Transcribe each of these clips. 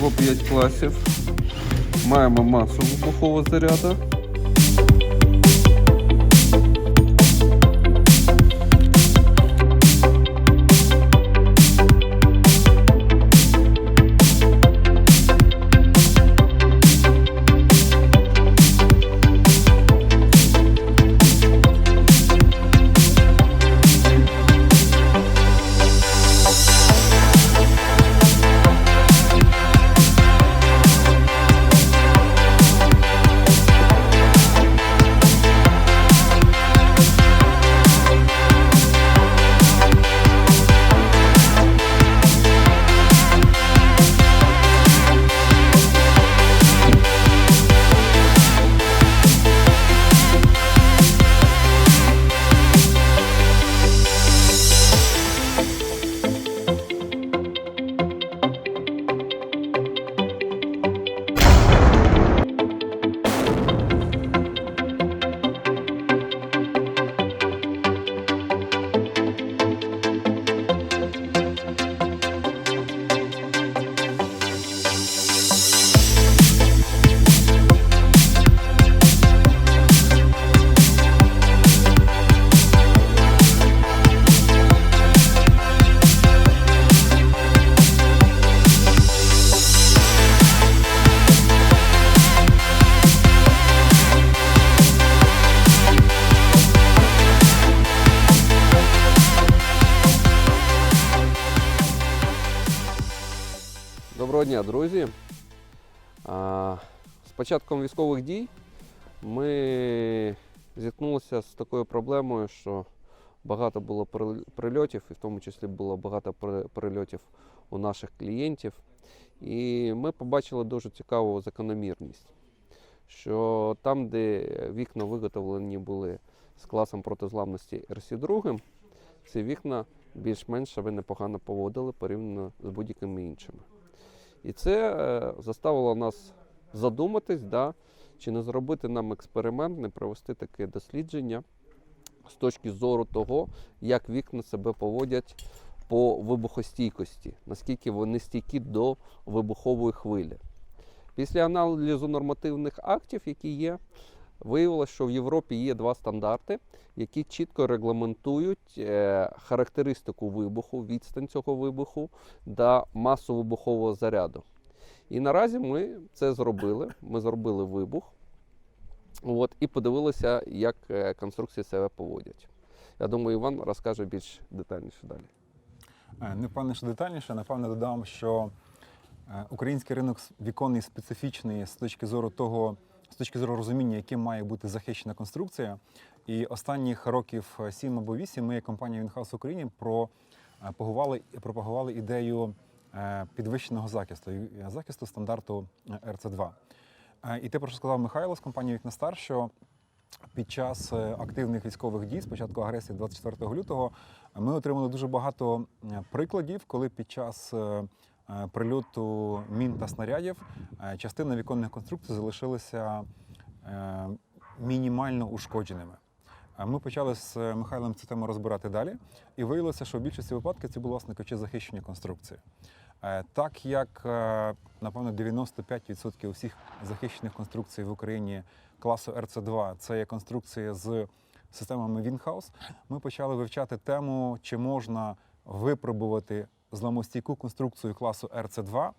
Всього 5 класів. Маємо масу вибухового заряду. Доброго дня, друзі. З початком військових дій ми зіткнулися з такою проблемою, що багато було прильотів, і в тому числі було багато прильотів у наших клієнтів. І ми побачили дуже цікаву закономірність, що там, де вікна виготовлені були з класом протизламності RC2, ці вікна більш-менш себе непогано поводили порівняно з будь-якими іншими. І це е, заставило нас задуматись, да, чи не зробити нам експеримент, не провести таке дослідження з точки зору того, як вікна себе поводять по вибухостійкості, наскільки вони стійкі до вибухової хвилі. Після аналізу нормативних актів, які є, виявилося, що в Європі є два стандарти, які чітко регламентують е, характеристику вибуху, відстань цього вибуху та масу вибухового заряду. І наразі ми це зробили. Ми зробили вибух. От, і подивилися, як е, конструкції себе поводять. Я думаю, Іван розкаже більш детальніше далі. Е, Не впевнений, що детальніше. Напевне, додам, що український ринок віконний специфічний з точки зору того, з точки зору розуміння, яким має бути захищена конструкція. І останніх років 7 або 8 ми, як компанія Вінхаус Україні, пропагували, пропагували ідею е, підвищеного захисту, е, захисту стандарту РЦ2. Е, І те, про що сказав Михайло з компанії Вікнастар, що під час е, активних військових дій, з початку агресії 24 лютого, ми отримали дуже багато е, прикладів, коли під час е, е, прильоту мін та снарядів е, частина віконних конструкцій залишилася е, мінімально ушкодженими. Е, Ми почали з е, Михайлом цю тему розбирати далі, і виявилося, що в більшості випадків це були власне кажучи, захищені конструкції. Е, Так як, е, напевно, 95% усіх захищених конструкцій в Україні класу РЦ2 це є конструкції з системами Winghouse, ми почали вивчати тему, чи можна випробувати зламостійку конструкцію класу РЦ2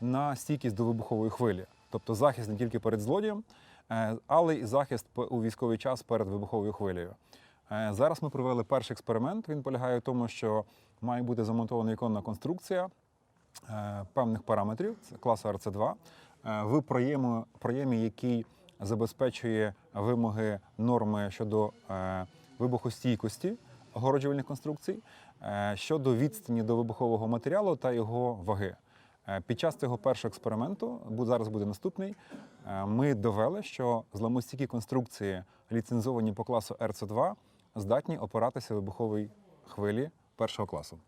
на стійкість до вибухової хвилі. Тобто захист не тільки перед злодієм, е, але і захист у військовий час перед вибуховою хвилею. Е, Зараз ми провели перший експеримент. Він полягає в тому, що має бути замонтована іконна конструкція е, певних параметрів класу RC2 е, в проємі, проємі, який забезпечує вимоги норми щодо вибухостійкості огороджувальних конструкцій, щодо відстані до вибухового матеріалу та його ваги. Е, Під час цього першого експерименту, зараз буде наступний, е, ми довели, що зламостійкі конструкції, ліцензовані по класу RC2, здатні опиратися вибуховій хвилі першого класу.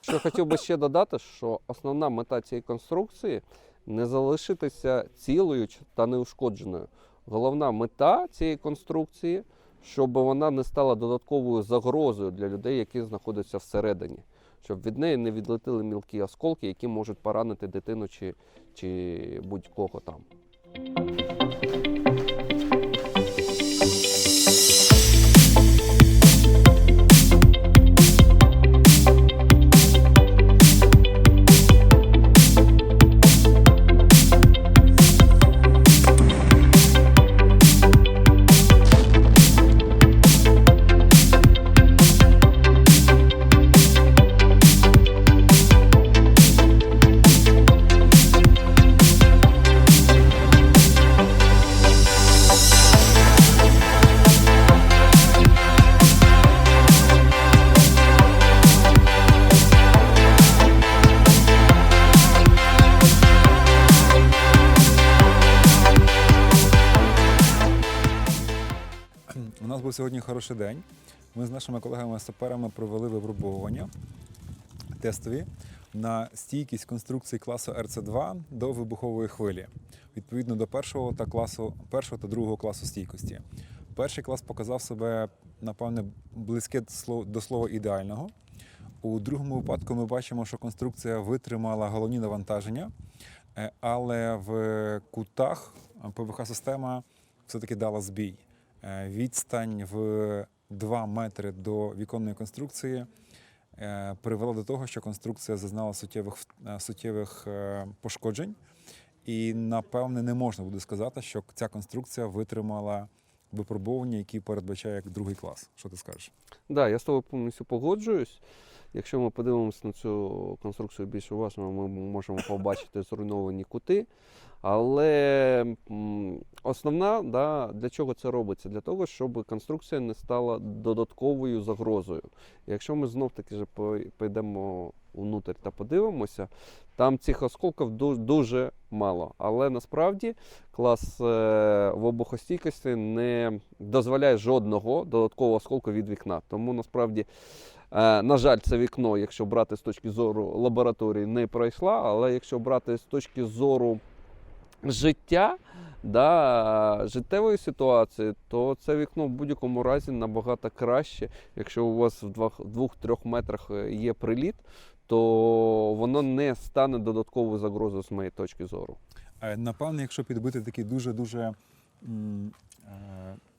Що хотів би ще додати, що основна мета цієї конструкції не залишитися цілою та неушкодженою. Головна мета цієї конструкції, щоб вона не стала додатковою загрозою для людей, які знаходяться всередині. щоб від неї не відлетіли мілкі осколки, які можуть поранити дитину чи, чи будь-кого там. Нас був сьогодні хороший день. Ми з нашими колегами-саперами провели випробовування тестові на стійкість конструкції класу РЦ2 до вибухової хвилі, відповідно до першого та класу, першого та другого класу стійкості. Перший клас показав себе, напевне, близьке до слова- ідеального. У другому випадку ми бачимо, що конструкція витримала головні навантаження, е, але в кутах ПВХ-система все-таки дала збій. Е, Відстань в 2 метри до віконної конструкції е, привела до того, що конструкція зазнала суттєвих, е, суттєвих пошкоджень. І напевне не можна буде сказати, що ця конструкція витримала випробування, які передбачає як другий клас. Що ти скажеш? Да, я з тобою повністю погоджуюсь. Якщо ми подивимося на цю конструкцію більш уважно, ми можемо побачити зруйновані кути. Але основна, да, для чого це робиться? Для того, щоб конструкція не стала додатковою загрозою. Якщо ми знов таки же по- пойдемо внутрь та подивимося, там цих осколків дуже мало. Але насправді клас е, вибухостійкості не дозволяє жодного додаткового осколку від вікна. Тому насправді, на жаль, це вікно, якщо брати з точки зору лабораторії, не пройшла. Але якщо брати з точки зору життя, да, життєвої ситуації, то це вікно в будь-якому разі набагато краще. Якщо у вас в двох- двох-трьох метрах е, є приліт, то воно не стане додатковою загрозою з моєї точки зору. Е, Напевне, якщо підбити такі дуже дуже е,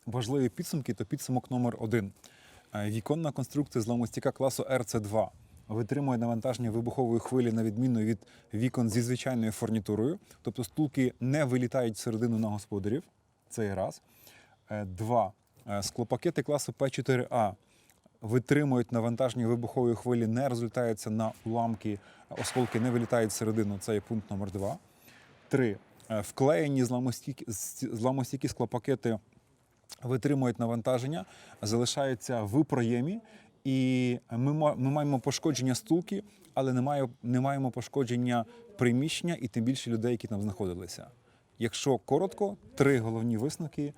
важливі підсумки, то підсумок номер один. Е, Віконна конструкція зламостійка класу РЦ2 витримує навантаження вибухової хвилі на відміну від вікон зі звичайною фурнітурою, тобто стулки не вилітають всередину на господарів. Це є раз. Е, Два. Е, Склопакети класу П4А витримують навантаження вибухової хвилі, не розлітаються на уламки, осколки не вилітають всередину. Це є пункт номер два. Три. Вклеєні зламостійкі склопакети витримують навантаження, залишаються в проємі, і ми, ми маємо пошкодження стулки, але не, має, не маємо пошкодження приміщення і тим більше людей, які там знаходилися. Якщо коротко, три головні висновки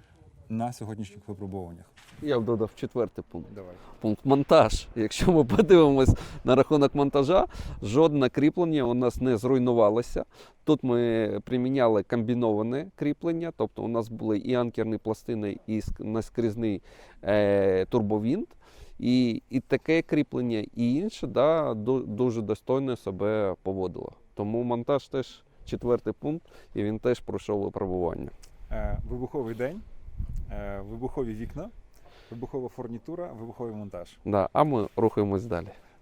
на сьогоднішніх випробуваннях. Я б додав четвертий пункт. Давай. Пункт монтаж. Якщо ми подивимось на рахунок монтажа, жодне кріплення у нас не зруйнувалося. Тут ми приміняли комбіноване кріплення, тобто у нас були і анкерні пластини, і ск- наскрізний е, турбовінт. І, і таке кріплення, і інше да, дуже достойно себе поводило. Тому монтаж теж четвертий пункт, і він теж пройшов випробування. Е, вибуховий день, вибухові вікна, вибухова фурнітура, вибуховий монтаж. Да, а ми рухаємось далі.